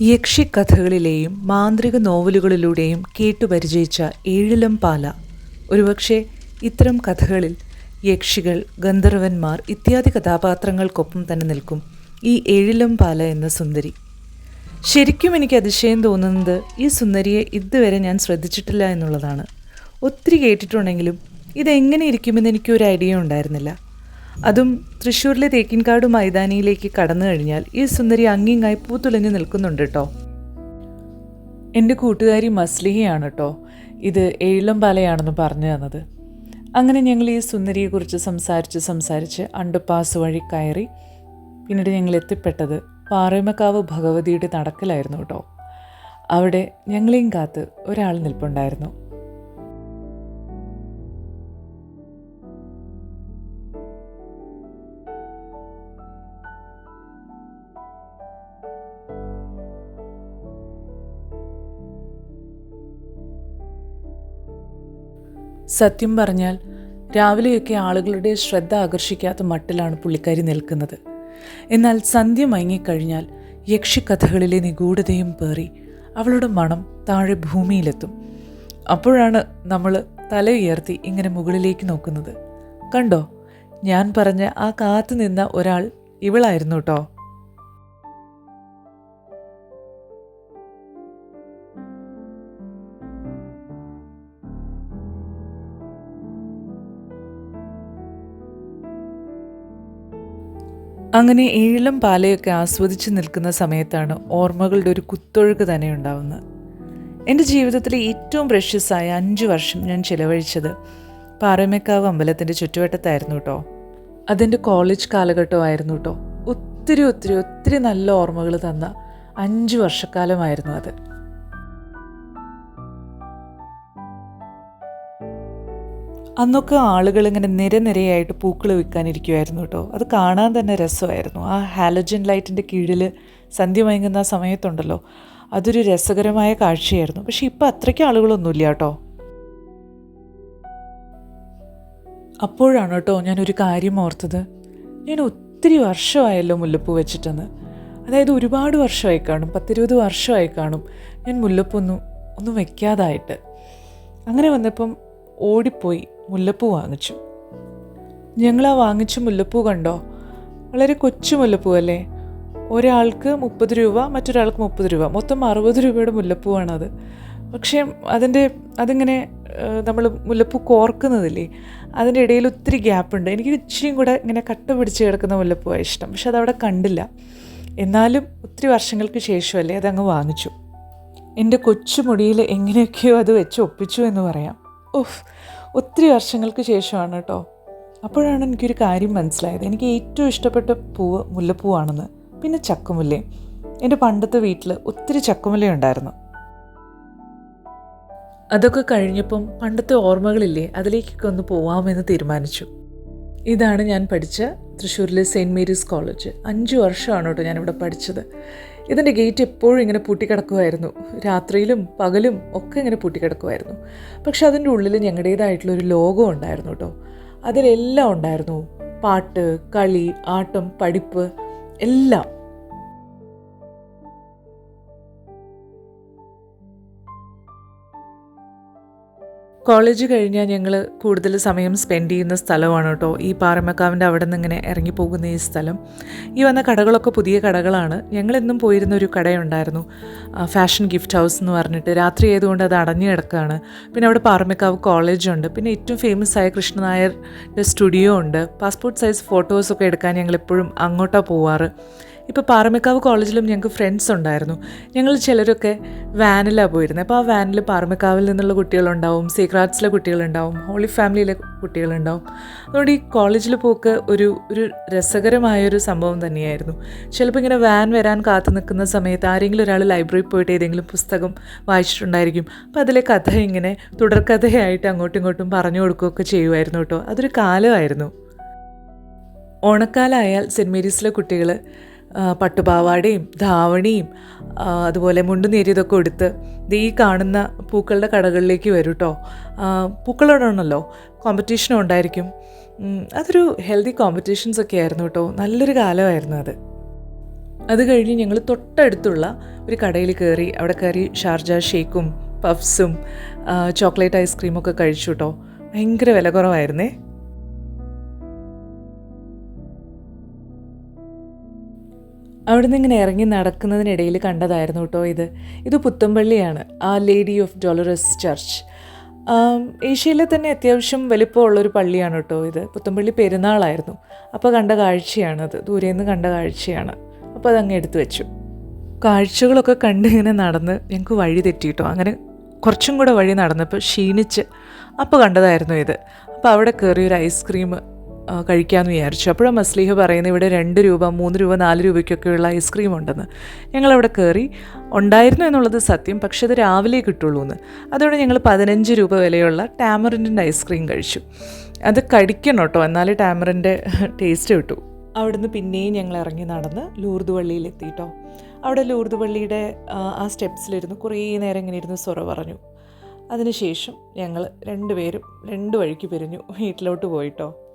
യക്ഷിക്കഥകളിലെയും മാന്ത്രിക നോവലുകളിലൂടെയും കേട്ടുപരിചയിച്ച ഏഴിലം പാല. ഒരുപക്ഷെ ഇത്തരം കഥകളിൽ യക്ഷികൾ ഗന്ധർവന്മാർ ഇത്യാദി കഥാപാത്രങ്ങൾക്കൊപ്പം തന്നെ നിൽക്കും ഈ ഏഴിലം പാല എന്ന സുന്ദരി. ശരിക്കും എനിക്ക് അതിശയം തോന്നുന്നത് ഈ സുന്ദരിയെ ഇതുവരെ ഞാൻ ശ്രദ്ധിച്ചിട്ടില്ല എന്നുള്ളതാണ്. ഒത്തിരി കേട്ടിട്ടുണ്ടെങ്കിലും ഇതെങ്ങനെ ഇരിക്കുമെന്ന് എനിക്കൊരു ഐഡിയ ഉണ്ടായിരുന്നില്ല. അതും തൃശ്ശൂരിലെ തേക്കിൻകാട് മൈതാനിയിലേക്ക് കടന്നു കഴിഞ്ഞാൽ ഈ സുന്ദരി അങ്ങിങ്ങായി പൂത്തുലഞ്ഞു നിൽക്കുന്നുണ്ട് കേട്ടോ എന്റെ കൂട്ടുകാരി മസ്ലിഹയാണ് കേട്ടോ ഇത് ഏഴിലം പാലയാണെന്ന് പറഞ്ഞു തന്നത്. അങ്ങനെ ഞങ്ങൾ ഈ സുന്ദരിയെക്കുറിച്ച് സംസാരിച്ച് സംസാരിച്ച് അണ്ടുപാസ് വഴി കയറി പിന്നീട് ഞങ്ങൾ എത്തിപ്പെട്ടത് പാറേമക്കാവ് ഭഗവതിയുടെ നടക്കലായിരുന്നു കേട്ടോ അവിടെ ഞങ്ങളെയും കാത്ത് ഒരാൾ നിൽപ്പുണ്ടായിരുന്നു. സത്യം പറഞ്ഞാൽ രാവിലെയൊക്കെ ആളുകളുടെ ശ്രദ്ധ ആകർഷിക്കാത്ത മട്ടിലാണ് പുള്ളിക്കാരി നിൽക്കുന്നത്. എന്നാൽ സന്ധ്യ മയങ്ങിക്കഴിഞ്ഞാൽ യക്ഷിക്കഥകളിലെ നിഗൂഢതയും പേറി അവളുടെ മണം താഴെ ഭൂമിയിലെത്തും. അപ്പോഴാണ് നമ്മൾ തല ഉയർത്തി ഇങ്ങനെ മുകളിലേക്ക് നോക്കുന്നത്. കണ്ടോ? ഞാൻ പറഞ്ഞ ആ കാത്തു നിന്ന ഒരാൾ ഇവളായിരുന്നു കേട്ടോ. അങ്ങനെ ഏഴിലും പാലയൊക്കെ ആസ്വദിച്ച് നിൽക്കുന്ന സമയത്താണ് ഓർമ്മകളുടെ ഒരു കുത്തൊഴുക്ക് തന്നെ ഉണ്ടാവുന്നത്. എന്റെ ജീവിതത്തിലെ ഏറ്റവും പ്രഷ്യസായ അഞ്ച് വർഷം ഞാൻ ചിലവഴിച്ചത് പാറമേക്കാവ് അമ്പലത്തിന്റെ ചുറ്റുവട്ടത്തായിരുന്നു കേട്ടോ അതെന്റെ കോളേജ് കാലഘട്ടമായിരുന്നു കേട്ടോ ഒത്തിരി ഒത്തിരി ഒത്തിരി നല്ല ഓർമ്മകൾ തന്ന അഞ്ച് വർഷക്കാലമായിരുന്നു അത്. അന്നൊക്കെ ആളുകൾ ഇങ്ങനെ നിരനിരയായിട്ട് പൂക്കൾ വിൽക്കാനിരിക്കുമായിരുന്നു കേട്ടോ. അത് കാണാൻ തന്നെ രസമായിരുന്നു. ആ ഹാലജൻ ലൈറ്റിന്റെ കീഴിൽ സന്ധ്യ മയങ്ങുന്ന സമയത്തുണ്ടല്ലോ. അതൊരു രസകരമായ കാഴ്ചയായിരുന്നു. പക്ഷെ ഇപ്പം അത്രയ്ക്ക് ആളുകളൊന്നുമില്ല കേട്ടോ. അപ്പോഴാണ് കേട്ടോ ഞാനൊരു കാര്യം ഓർത്തത്. ഞാൻ ഒത്തിരി വർഷമായല്ലോ മുല്ലപ്പൂ വെച്ചിട്ടെന്ന്. അതായത് ഒരുപാട് വർഷമായി കാണും. പത്തിരുപത് വർഷമായി കാണും. ഞാൻ മുല്ലപ്പൊന്നും ഒന്നും ഒന്നും വെക്കാതായിട്ട്. അങ്ങനെ വന്നപ്പം ഓടിപ്പോയി മുല്ലപ്പൂ വാങ്ങിച്ചു. ഞങ്ങൾ ആ വാങ്ങിച്ച മുല്ലപ്പൂ കണ്ടോ? വളരെ കൊച്ചു മുല്ലപ്പൂ അല്ലേ? ഒരാൾക്ക് മുപ്പത് രൂപ മറ്റൊരാൾക്ക് മുപ്പത് രൂപ. മൊത്തം അറുപത് രൂപയുടെ മുല്ലപ്പൂവാണത്. പക്ഷേ അതിന്റെ അതിങ്ങനെ നമ്മൾ മുല്ലപ്പൂ കോർക്കുന്നതില്ലേ അതിന്റെ ഇടയിൽ ഒത്തിരി ഗ്യാപ്പുണ്ട്. എനിക്ക് ഇച്ചിരിയും കൂടെ ഇങ്ങനെ കട്ട പിടിച്ച് കിടക്കുന്ന മുല്ലപ്പൂവാണ് ഇഷ്ടം. പക്ഷെ അതവിടെ കണ്ടില്ല. എന്നാലും ഒത്തിരി വർഷങ്ങൾക്ക് ശേഷമല്ലേ അതങ്ങ് വാങ്ങിച്ചു. എന്റെ കൊച്ചുമുടിയിൽ എങ്ങനെയൊക്കെയോ അത് വെച്ച് ഒപ്പിച്ചു എന്ന് പറയാം. ഓഹ് ഒത്തിരി വർഷങ്ങൾക്ക് ശേഷമാണ് കേട്ടോ അപ്പോഴാണ് എനിക്കൊരു കാര്യം മനസ്സിലായത്. എനിക്ക് ഏറ്റവും ഇഷ്ടപ്പെട്ട പൂവ് മുല്ലപ്പൂവാണെന്ന്. പിന്നെ ചക്കുമുല്ലയും. എന്റെ പണ്ടത്തെ വീട്ടിൽ ഒത്തിരി ചക്കുമുല്ലയുണ്ടായിരുന്നു അതൊക്കെ കഴിഞ്ഞപ്പം പണ്ടത്തെ ഓർമ്മകളില്ലേ? അതിലേക്കൊക്കെ ഒന്ന് പോവാമെന്ന് തീരുമാനിച്ചു. ഇതാണ് ഞാൻ പഠിച്ച തൃശ്ശൂരിലെ സെയിന്റ് മേരീസ് കോളേജ്. അഞ്ച് വർഷമാണ് കേട്ടോ ഞാനിവിടെ പഠിച്ചത്. ഇതിന്റെ ഗേറ്റ് എപ്പോഴും ഇങ്ങനെ പൂട്ടിക്കിടക്കുമായിരുന്നു. രാത്രിയിലും പകലും ഒക്കെ ഇങ്ങനെ പൂട്ടിക്കിടക്കുമായിരുന്നു. പക്ഷെ അതിന്റെ ഉള്ളിൽ ഞങ്ങളുടേതായിട്ടുള്ളൊരു ലോകം ഉണ്ടായിരുന്നു കേട്ടോ. അതിലെല്ലാം ഉണ്ടായിരുന്നു. പാട്ട് കളി ആട്ടം പഠിപ്പ് എല്ലാം. കോളേജ് കഴിഞ്ഞാൽ ഞങ്ങൾ കൂടുതൽ സമയം സ്പെൻഡ് ചെയ്യുന്ന സ്ഥലമാണ് കേട്ടോ. ഈ പാറമക്കാവിന്റെ അവിടെ നിന്ന് ഇങ്ങനെ ഇറങ്ങി പോകുന്ന ഈ സ്ഥലം. ഈ വന്ന കടകളൊക്കെ പുതിയ കടകളാണ്. ഞങ്ങളെന്നും പോയിരുന്ന ഒരു കടയുണ്ടായിരുന്നു. ഫാഷൻ ഗിഫ്റ്റ് ഹൗസ് എന്ന് പറഞ്ഞിട്ട്. രാത്രി ആയതുകൊണ്ട് അത് അടഞ്ഞു കിടക്കുകയാണ്. പിന്നെ അവിടെ പാറമക്കാവ് കോളേജുണ്ട് പിന്നെ ഏറ്റവും ഫേമസ് ആയ കൃഷ്ണനായരുടെ സ്റ്റുഡിയോ ഉണ്ട്. പാസ്പോർട്ട് സൈസ് ഫോട്ടോസൊക്കെ എടുക്കാൻ ഞങ്ങൾ എപ്പോഴും അങ്ങോട്ടാണ് പോവാറ്. ഇപ്പോൾ പാറമേക്കാവ് കോളേജിലും ഞങ്ങൾക്ക് ഫ്രണ്ട്സ് ഉണ്ടായിരുന്നു. ഞങ്ങൾ ചിലരൊക്കെ വാനിലാണ് പോയിരുന്നത് അപ്പോൾ ആ വാനിൽ പാറമേക്കാവിൽ നിന്നുള്ള കുട്ടികളുണ്ടാവും സീക്രാറ്റ്സിലെ കുട്ടികളുണ്ടാവും ഹോളി ഫാമിലിയിലെ കുട്ടികളുണ്ടാവും. അതുകൊണ്ട് ഈ കോളേജിൽ പോക്ക് ഒരു ഒരു രസകരമായൊരു സംഭവം തന്നെയായിരുന്നു. ചിലപ്പോൾ ഇങ്ങനെ വാൻ വരാൻ കാത്തു നിൽക്കുന്ന സമയത്ത് ആരെങ്കിലും ഒരാൾ ലൈബ്രറിയിൽ പോയിട്ട് ഏതെങ്കിലും പുസ്തകം വായിച്ചിട്ടുണ്ടായിരിക്കും. അപ്പോൾ അതിലെ കഥ ഇങ്ങനെ തുടർക്കഥയായിട്ട് അങ്ങോട്ടും ഇങ്ങോട്ടും പറഞ്ഞു കൊടുക്കുകയൊക്കെ ചെയ്യുമായിരുന്നു കേട്ടോ. അതൊരു കാലമായിരുന്നു. ഓണക്കാലമായാൽ സെന്റ് മേരീസിലെ കുട്ടികൾ പട്ടുപാവാടയും ധാവണിയും അതുപോലെ മുണ്ട് നേരിയതൊക്കെ എടുത്ത് ഈ കാണുന്ന പൂക്കളുടെ കടകളിലേക്ക് വരും കേട്ടോ പൂക്കളോടാണല്ലോ കോമ്പറ്റീഷനും ഉണ്ടായിരിക്കും. അതൊരു ഹെൽത്തി കോമ്പറ്റീഷൻസ് ഒക്കെ ആയിരുന്നു കേട്ടോ. നല്ലൊരു കാലമായിരുന്നു അത്. അത് കഴിഞ്ഞ് ഞങ്ങൾ തൊട്ടടുത്തുള്ള ഒരു കടയിൽ കയറി അവിടെ കയറി ഷാർജ ഷേക്കും പഫ്സും ചോക്ലേറ്റ് ഐസ്ക്രീമൊക്കെ കഴിച്ചു കേട്ടോ. ഭയങ്കര വില കുറവായിരുന്നേ. അവിടുന്ന് ഇങ്ങനെ ഇറങ്ങി നടക്കുന്നതിനിടയിൽ കണ്ടതായിരുന്നു കേട്ടോ ഇത്. ഇത് പുത്തമ്പള്ളിയാണ് ആ ലേഡി ഓഫ് ഡോളറസ് ചർച്ച് ഏഷ്യയിലെ തന്നെ അത്യാവശ്യം വലിപ്പമുള്ളൊരു പള്ളിയാണ് കേട്ടോ ഇത്. പുത്തമ്പള്ളി പെരുന്നാളായിരുന്നു. അപ്പോൾ കണ്ട കാഴ്ചയാണത് ദൂരെ നിന്ന് കണ്ട കാഴ്ചയാണ്. അപ്പോൾ അതങ്ങ് എടുത്തു വെച്ചു. കാഴ്ചകളൊക്കെ കണ്ട് ഇങ്ങനെ നടന്ന് ഞങ്ങൾക്ക് വഴി തെറ്റി തെറ്റിട്ടോ അങ്ങനെ കുറച്ചും കൂടെ വഴി നടന്നപ്പോൾ ക്ഷീണിച്ച് അപ്പോൾ കണ്ടതായിരുന്നു ഇത്. അപ്പോൾ അവിടെ കയറി ഒരു ഐസ്ക്രീം കഴിക്കാമെന്ന് വിചാരിച്ചു. അപ്പോഴും മസ്ലീഹ പറയുന്നത് ഇവിടെ രണ്ട് രൂപ മൂന്ന് രൂപ നാല് രൂപയ്ക്കൊക്കെയുള്ള ഐസ്ക്രീം ഉണ്ടെന്ന്. ഞങ്ങളവിടെ കയറി ഉണ്ടായിരുന്നു എന്നുള്ളത് സത്യം പക്ഷേ അത് രാവിലെ കിട്ടുള്ളൂ എന്ന് അതോടെ ഞങ്ങൾ പതിനഞ്ച് രൂപ വിലയുള്ള ടാമറിന്റെ ഐസ്ക്രീം കഴിച്ചു. അത് കടിക്കണം കേട്ടോ എന്നാലേ ടാമറിന്റെ ടേസ്റ്റ് കിട്ടൂ. അവിടുന്ന് പിന്നെയും ഞങ്ങൾ ഇറങ്ങി നടന്ന് ലൂർദ് പള്ളിയിലെത്തിയിട്ടോ അവിടെ ലൂർദ് പള്ളിയുടെ ആ, സ്റ്റെപ്സിലിരുന്ന് കുറേ നേരം ഇങ്ങനെ ഇരുന്ന് സൊറ പറഞ്ഞു. അതിനുശേഷം ഞങ്ങൾ രണ്ടുപേരും രണ്ട് വഴിക്ക് പിരിഞ്ഞു വീട്ടിലോട്ട് പോയിട്ടോ.